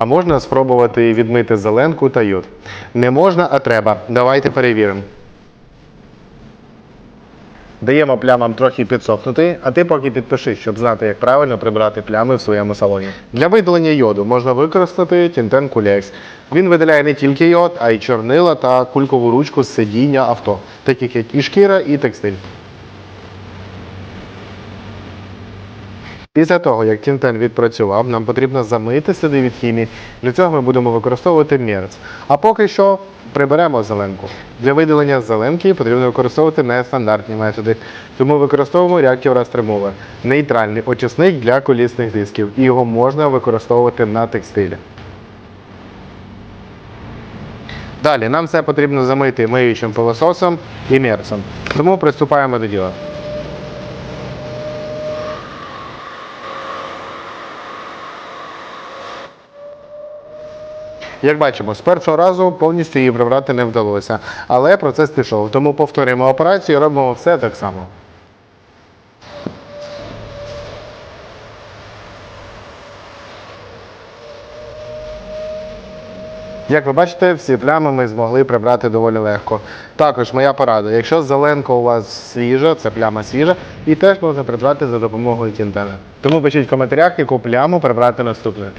А можна спробувати відмити зеленку та йод? Не можна, а треба. Давайте перевіримо. Даємо плямам трохи підсохнути, а ти поки підпиши, щоб знати, як правильно прибрати плями в своєму салоні. Для видалення йоду можна використати Tinten Culex. Він видаляє не тільки йод, а й чорнила та кулькову ручку з сидіння авто, таких як і шкіра, і текстиль. Після того, як Тінтен відпрацював, нам потрібно замити сліди від хімії. Для цього ми будемо використовувати мерц. А поки що приберемо зеленку. Для видалення зеленки потрібно використовувати нестандартні методи. Тому використовуємо Reactive Rastremover – нейтральний очисник для колісних дисків. І його можна використовувати на текстилі. Далі нам це потрібно замити миючим пилососом і мерцем. Тому приступаємо до діла. Як бачимо, з першого разу повністю її прибрати не вдалося, але процес пішов. Тому повторюємо операцію і робимо все так само. Як ви бачите, всі плями ми змогли прибрати доволі легко. Також моя порада, якщо зеленка у вас свіжа, це пляма свіжа, і теж можна прибрати за допомогою тінтена. Тому пишіть в коментарях, яку пляму прибрати наступною.